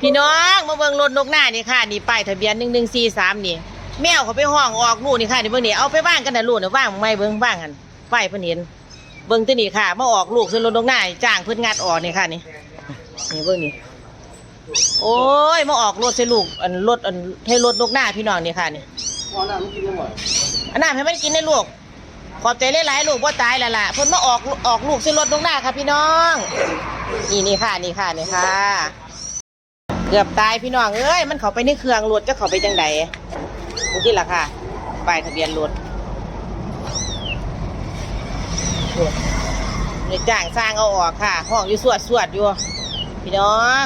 พี่น้องมาเบิ่งรถนกหน้านี่ค่ะนี่ป้ายทะเบียนหนึ่งหนึ่งสี่สามนี่ แมวเขาไปห้องออกลูกนี่ค่ะนี่เบิ่งนี่เอาไปว่างกันนะลูกนะว่างไม่เบิ่งว่างกันป้ายเพิ่นเห็นเบิ่งตัวนี้ค่ะมาออกลูกซื้อรถนกหน้าจ้างเพิ่นงัดออกนี่ค่ะนี่นี่เบิ่งนี่โอ้ยมาออกรถใส่ลูกอันรถอันให้รถนกหน้าพี่น้องนี่ค่ะนี่พอน้ำมันกินได้หมดอันน้ำให้มันกินได้ลูกขอบใจหลายๆลูกบ่ตายแล้วล่ะเพิ่นมาออกออกลูกใส่รถนกหน้าค่ะพี่น้อง นี่นี่ค่ะนี่ค่ะนี่ค่ะ เกือบตายพี่น้องเอ้ยมันเข้าไปในเครื่องรถจะเข้าไปจังใดดูที่ล่ะค่ะป้ายทะเบียนรถในจ้างสร้างเอาออกค่ะ ห้องอยู่สวดสวดอยู่ พี่น้อง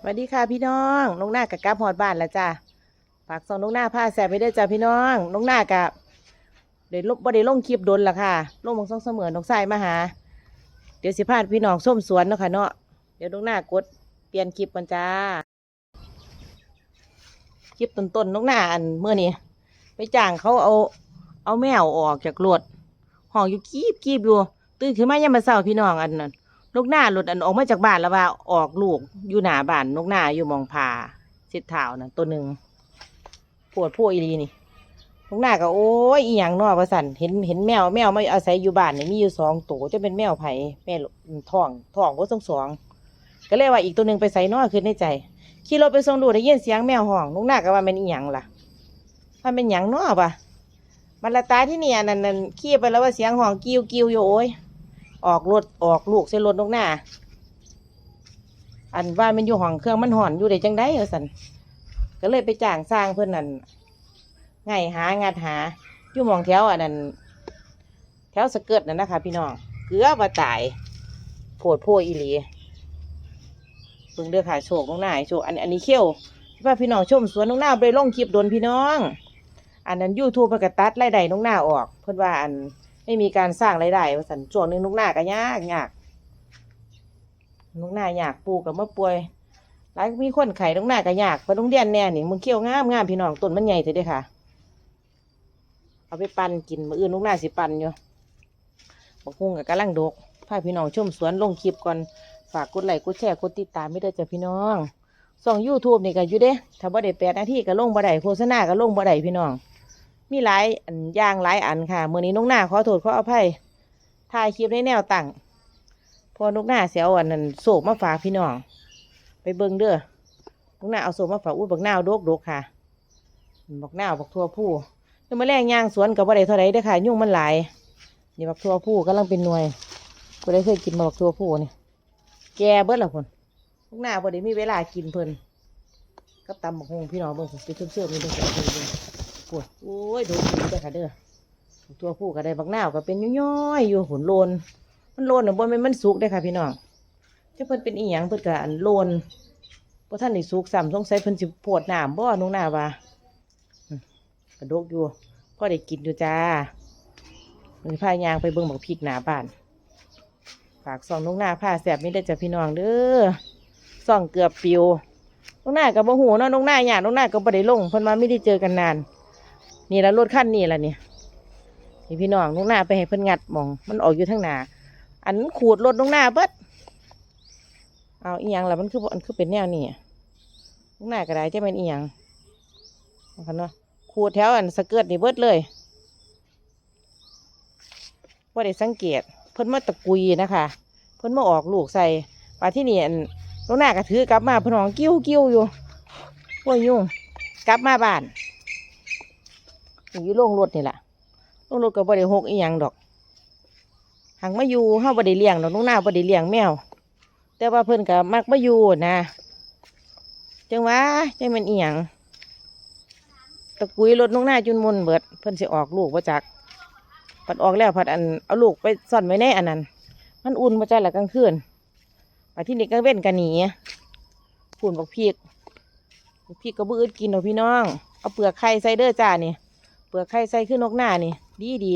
สวัสดีค่ะพี่น้องน้องหน้ากับกลับหอดบ้านแล้วจ้าฝากส่งน้องหน้าผ้าแสบไปด้วยจ้าพี่น้องน้องหน้ากับเดี๋ยวลบบ่ได้ลงคลิปโดนละค่ะลงมองซ่องเสมอน้องสายมาหา เดี๋ยวสิพาพี่น้องส้มสวนเนาะค่ะเนาะเดี๋ยวน้องหน้ากดเปลี่ยนคลิปกันจ้า คลิปต้นๆน้องหน้าอันเมื่อนี้ไปจ้างเขาเอา เอาแมวออกจากรถห้องอยู่กีบกีบอยู่ ตื่นขึ้นมายังมาเศร้าพี่น้องอันนั้นนกหน้าหลุดอันออกมาจากบ้านแล้วว่าออกลูกอยู่หน้าบ้านนกหน้าอยู่มองผาสิทธาวนะตัวหนึ่งปวดพวกอีรีนี่ นกหน้าก็โอ้ยอีหยังนอประสันเห็นเห็นแมวแมวมาอาศัยอยู่บ้านนี่มีอยู่สองตัวจะเป็นแมวไผ่แม่ท้องท้องก็ต้องสองก็เลยว่าอีกตัวหนึ่งไปใส่นอขึ้นในใจขี่รถไปส่งดูได้ยินเสียงแมวห้องนกหน้าก็ว่ามันอีหยังล่ะมันเป็นหยังนอปะมันละตาที่เนี่ยนั่นนั่นขี่ไปแล้วว่าเสียงห้องกิ้วกิ้วอยู่โอ้ยออกรถออกลูกใส่รถนกหน้าอันว่ามันอยู่ห้องเครื่องมันห่อนอยู่ได้จังได้เออสันก็เลยไปจ้างสร้างเพื่อนนั่น ไงหางัดหาอยู่มองแถวอันนั้นแถวสะเกิดนั่นนะคะ พี่น้องเกือบ่าตายโผดโพอีหลีเพิ่งเดือขาโชคน้องหน้าโชคอันอันนี้เขี้ยวว่าพี่น้องชมสวนน้องหน้าไปล่องคลิปโดนพี่น้อง อันนั้นยูทูบมันก็ตัดรายได้น้องหน้าออก เพื่อนว่าอันไม่มีการสร้างรายได้สันช่วงหนึงน้องหน้าก็ยากยากน้องหน้ายากปลูกกับเมื่อป่วยหลายมีคนไข่น้องหน้าก็ยากไปโรงเรียนแน่นี่มึงเขี้ยวงามงามพี่น้องต้นมันใหญ่เถอะเด้อค่ะ เอาไปปั่นกินมื้ออื่นลูกหน้าสิปั่นอยู่บักฮุ่งกับกำลังดกพาพี่น้องชมสวนลงคลิปก่อนฝากกดไลค์กดแชร์กดติดตามไม่ได้จ้ะพี่น้องส่องยูทูบนี่ก็อยู่เด้ถ้าบ่ได้แปดนาทีก็ลงบ่ได้โฆษณาก็ลงบ่ได้พี่น้อง มีหลายอันย่างหลายอันค่ะมื้อนี้น้องหน้าขอโทษขออภัยถ่ายคลิปในแนวตั้งพอนุกหน้าเสียวอันนั้นโศกมาฝากพี่น้อง ไปเบิ่งเด้อนุกหน้าเอาโศกมาฝากอุ้บักหน้าวดกดกค่ะบักหน้าบักทั่วผู้ เดี๋ยวมาแรงย่างสวนกับว่าไดเท่าไรเด้อค่ะ ยุ่งมันหลายนี่บักทั่วผู้กำลังเป็นหน่วยก็ได้เคยกินมาบักทั่วผู้นี่แกเบิดละคนพวกหน้าพอดีมีเวลากินเพิ่นก็ตำบักฮงพี่น้องเบิ่งผมไปเชื่อมๆนี่เด้อค่เบิ่งปวดโอ้ยโดนกินเด้อค่ะเด้อบักทั่วผู้ก็ได้บักนาวก็เป็นย่อยๆอยู่หุ่นโลน มันโลนน่ะบ่แม่นมันสุกเด้อค่ะ พี่น้องจะเพิ่นเป็นอีหยังเพิ่นก็อันโลนบ่ทันได้สุกซ้ำสงสัยเพิ่นสิโพดน้ำบ่นุ่งหน้าว่า กระดกอยู่พ่อได้กินอยู่จ้ามือพายางไปเบิ่งบักพริกหนาบ้าน ฝากส่องน้องหน้าผ้าแสบนี่ได้จ้ะพี่น้องเด้อส่องเกือบปิวน้องหน้ากับบ่หูเนาะน้องหน้าหยาดน้องหน้าก็บ่ได้ลงเพิ่นมาไม่ได้เจอกันนาน นี่ละรถขั้นนี่ละนี่นี่พี่น้องน้องหน้าไปให้เพิ่นงัดหมอง มันออกอยู่ทางหนาอันขูดรถน้องหน้าเบิดเอาอีหยังล่ะมันคือมันคือเป็นแนวนี่น้องหน้าก็ได้จะเป็นอีหยังเอาคันเนาะ ขูดแถวอันสเกิดนี่เบิดเลยว่าได้สังเกต เพิ่นมาตะกุยนะคะ เพิ่นมาออกลูกใส่ปลาที่นี่อันลูกหน้ากระถือกลับมาเพิ่นหองกิ้วกิ้วอยู่พวกยุ่งกลับมาบ้านอยู่โรงรถนี่แหละโรงรถก็บ่ได้หกอีหยังดอกหังมาอยู่เฮาบ่ได้เลี้ยงดอกลูกหน้าบ่ได้เลี้ยงแมว แต่ว่าเพิ่นก็มักมาอยู่นะจังวะจังม่นอีหยัง ตะกุยรถน้องหน้าจุนมุนเบิด เพิ่นสิออกลูกว่าจักผัดออกแล้วผัดอันเอาลูกไปซ่อนไว้ในอันนั้น มันอุ่นมาจ้าละกลางคืนมาที่นี่กลางเว้นกันหนีฝุ่นบักพีกบักพีกก็บื้อกินเอาพี่น้อง เอาเปลือกไข่ใส่เด้อจ้านี่ เปลือกไข่ใส่ขึ้นนกหน้านี่ ดีดี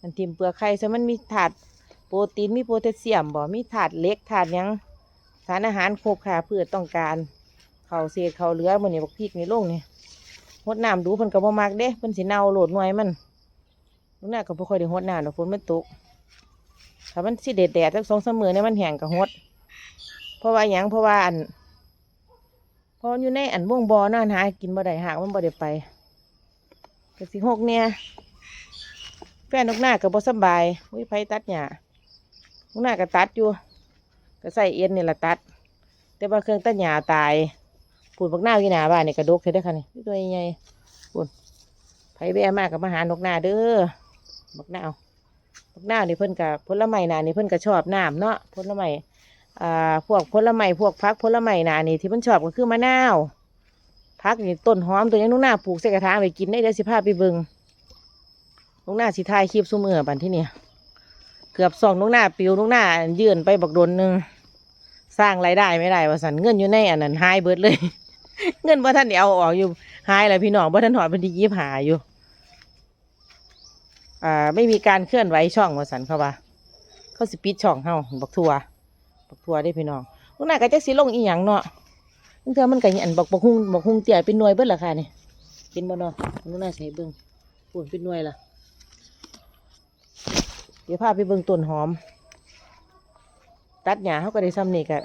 มันทิมเปลือกไข่ใส่มันมีถาดโปรตีนมีโพแทสเซียมบ่ มีถาดเหล็กถาดยังสารอาหารครบค่ะเพื่อต้องการเขาเศษเขาเหลือมันนี่บักพีกนี่ลงนี่ หดน้ำดูเพิ่นก็บ่มักเด้เพิ่นสิเน่าโหลดหน่วยมันลูกหน้าก็บ่ค่อยได้หดน้ำดอกฝนมันตกถ้ามันสิเด็ดแดดสักสองสามมือเนี่ยมันแห้งกระหด เพราะว่าหยังเพราะว่าอันเพราะอยู่ในอันวงบอน่าหากินบ่ได้หากมันบ่ได้ไปก็สิหกเนี่ยแฟนนกหน้าก็บ่สบายวิไผตัดหญ้านกหน้าก็ตัดอยู่ก็ใส่เอ็นนี่ละตัด แต่ว่าเครื่องตัดหญ้าตาย ปูดบักหน้าวอยู่หนาบ้านนี่กระดกเท่ได้ค่ะนี่ตัวใหญ่ๆปูดไผแว่มากกับมาหานกหน้าเด้อบักหน้าวบักหน้าวนี่เพิ่นกับผลไม้หนานี่เพิ่นก็ชอบน้ำเนาะผลไม้อ่าพวกผลไม้พวกพักผลไม้หนานี่ที่มันชอบก็คือมะนาวพักนี่ต้นหอมตัวนี้นุ่งหน้าปลูกใส่กระถางไปกินได้เดี๋ยวสิพาไปเบิงนุ่งหน้าสิทายคลิปซุมือบันที่เนี่ยเกือบสองนุ่งหน้าปิวนุ่งหน้า ยื่นไปบักโดนหนึ่งสร้างรายได้ไม่ได้ว่าสันเงินอยู่ในอันนั้นหายเบิดเลย เงินว่าท่านเอาออกอยู่หายแล้วพี่น้องว่าท่านหอดเป็นที่ยิบหาอยู่ อ่า ไม่มีการเคลื่อนไหวช่องว่าสันเขาว่าเขาสิปิดช่องเฮาบักทัวบักทัวได้พี่น้องลูกหน้าก็จักสิลงอีหยังเนาะนึงเธอมันก็อันบักบักฮุงบักฮุงเตี่ยเป็นหน่วยเบิดล่ะค่ะนี่เป็นบ่เนาะลูกหน้าใส่เบิ่งปวนเป็นหน่วยล่ะเดี๋ยวพาไปเบิ่งต้นหอม ตัดหญ้าเขาก็ได้ซ้ำนี่กะ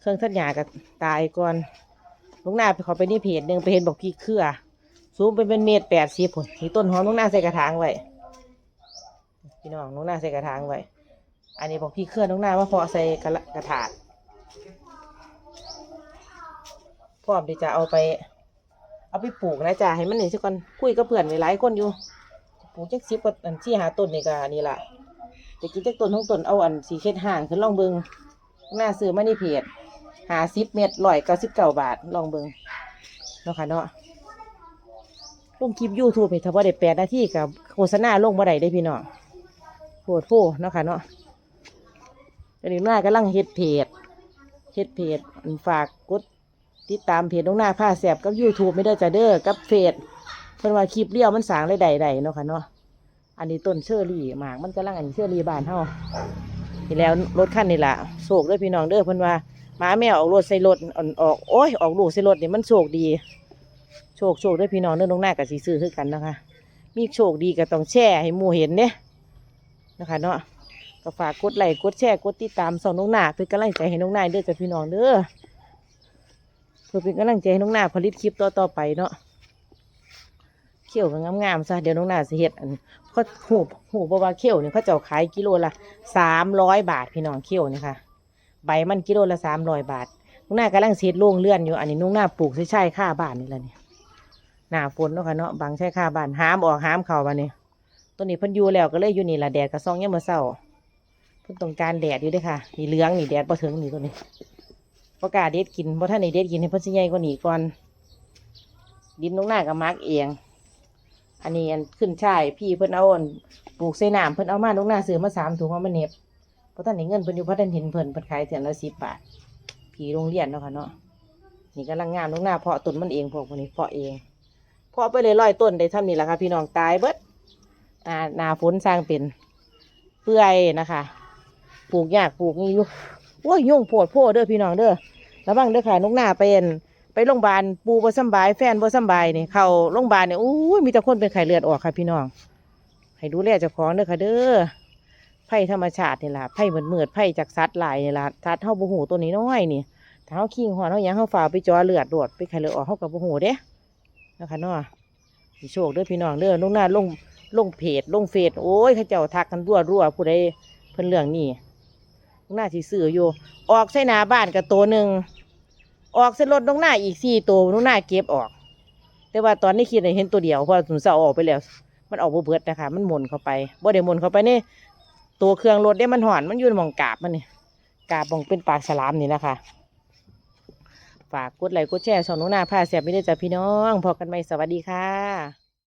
เครื่องตัดหญ้าก็ตายก่อน ลูกหน้าไปขอไปนี่เพจหนึ่งไปเห็นบอกพี่เครือสูงไปเป็นเมตรแปดสิบผลนี่ต้นหอมลูกหน้าใส่กระถางไว้พี่น้องลูกหน้าใส่กระถางไว้อันนี้บอกพี่เคลื่อนน้องหน้าว่าพอใส่กระกระถาดพร้อมที่จะเอาไป เอาไปปลูกนะจ๊ะให้มันหนึ่งสักก่อนคุยกับเพื่อนไว้หลายคนอยู่ปลูกจักสิบกันที่หาต้นนี่ก็นี่แหละจะกินจักต้นทั้งต้นเอาอันสีเข็ดห่างขึ้นลองเบิงน้องหน้าซื้อมานี่เพจ หาสิบเม็ดร้อยเก้าสิบเก้าบาท ลองเบิงเนาะค่ะเนาะลงคลิปยูทูบเห็นถ้าว่าได้แปดนาทีกับโฆษณาลงบ่ได้ได้พี่น้องโหดโพเนาะค่ะเนาะตอนนี้น้ากำลังเฮ็ดเพจเฮ็ดเพจฝากกดติดตามเพจน้องหน้าผ้าแสบกับ YouTube ไม่ได้จะเด้อกับเฟซเพิ่นว่าคลิปเลี้ยวมันสางได้ใดๆเนาะค่ะเนาะอันนี้ต้นเชอรี่หมากมันกำลังอันเชอรี่บานเฮานี่แล้วรถคันนี่แหละโศกเด้อพี่น้องเด้อเพิ่นว่า หมาแมวออกรถใส่รถอ่อนออกโอ้ยออกลูกใส่รถนี่มันโชคดี โชคโชคด้อพี่น้องเด้อน้องหน้ากับสีซื้อคือกันนะคะ มีโชคดีก็ต้องแชร์ให้หมูเห็นเด้นะคะเนาะก็ฝากกดไลค์กดแชร์กดติดตามสองน้องหน้าเป็นกำลังใจให้น้องหน้าเด้อจ้ะพี่น้องเด้อเพื่อเป็นกำลังใจให้น้องหน้าผลิตคลิปต่อต่อไปเนาะเขี้ยวก็งามๆซะเดี๋ยวน้องหน้าสิเฮ็ดอันเขาหูหูบว่าเขี้ยวเนี่ยเขาเจ้าขายกิโลละสามร้อยบาทพี่น้องเขี้ยวนี่ค่ะ ใบมันกิโลละสามร้อยบาทน้องหน้ากำลังเสียดโล่งเลื่อนอยู่อันนี้น้องหน้าปลูกใช่ใช่ค่าบ้านนี่แหละเนี่ยหน้าฝนเนาะค่ะเนาะบางใช่ค่าบ้านห้ามออกห้ามเข่าบ้านนี่ยต้นนี้พิ่นยูแล้วก็เลยอยู่นี่ละแดดกระซองเนี่ยมมื่อเช้าเพิ่นต้องการแดดอยู่ด้วยค่ะนี่เหลืองนี่แดดบ่ถึงนี่ตัวนี้ประกาศเด็ดกินเพราะท่านนี่เด็ดกินให้พิ่นสิใหญ่กว่านี้ก่อนดินลงหน้ากับมักเองอันนี้อันขึ้นช่ายพี่เพิ่นเอาอันปลูกใส่น้ำเพิ่นเอามาลงหน้าซื้อมาสามถุงเอามาเน็บ ราะท่านนี่เงินเพิ่นอยู่เพราะท่านเห็นเพิ่นเพิ่นขายเถื่อนละสิบบาทผีโรงเรียนเนาะค่ะเนาะนี่กำลังงามลงหน้าเพาะต้นมันเองพวกพวกนี้เพาะเองเพาะไปเลยร้อยต้นได้ท่านี้แหละค่ะพี่น้องตายเบิดอ่านาฝนสร้างเป็นเปื่อยนะคะปลูกยากปลูกนี่อยู่โอ้ยยุ่งโพดโพดเด้อพี่น้องเด้อระวังเด้อค่ะนกหน้าเป็นไปโรงพยาบาลปูบ่สบาย แฟนบ่สบายนี่เข้าโรงพยาบาลเนี่ยอู้ยมีแต่คนเป็นไข้เลือดออกค่ะพี่น้อง ให้ดูแลเจ้าของเด้อค่ะเด้อ ไผ่ธรรมชาตินี่ล่ะไผ่เหมือนเมือดไผ่จากสัตว์หลายนี่ล่ะสัตว์เฮาบ่ฮู้ตัวนี้น้อยนี่ถ้าเฮาขิงหัวเฮาหยังเฮาฝ่าไปจ่อเลือดโดดไปไข้เลือดออกเฮาก็บ่ฮู้เด้นะคะเนาะสิโชคเด้อพี่น้องเด้อนกหน้าลงลงเพจลงเฟซโอ้ยเขาเจ้าทักกันรั่วๆผู้ใดเพิ่นเรื่องนี้น้องหน้าสีซื้ออยู่ ออกใส่หนาบ้านกับตัวหนึ่งออกใส่รถน้องหน้าอีกสี่ตัวน้องหน้าเก็บออก แต่ว่าตอนนี้คิดเห็นตัวเดียวเพราะถุนเสาออกไปแล้ว มันออกบ่เบิดนะคะมันหมุนเข้าไปบ่ได้หมุนเข้าไปนี่ ตัวเครื่องรถเนี่ยมันหอนมันอยู่ในมองกาบมันนี่กาบมองเป็นปากฉลามนี่นะคะ ฝากกดไลค์กดแชร์ช่องน้องหน้าพาเสียบไม่ได้จ้ะพี่น้องพอกันไหมสวัสดีค่ะ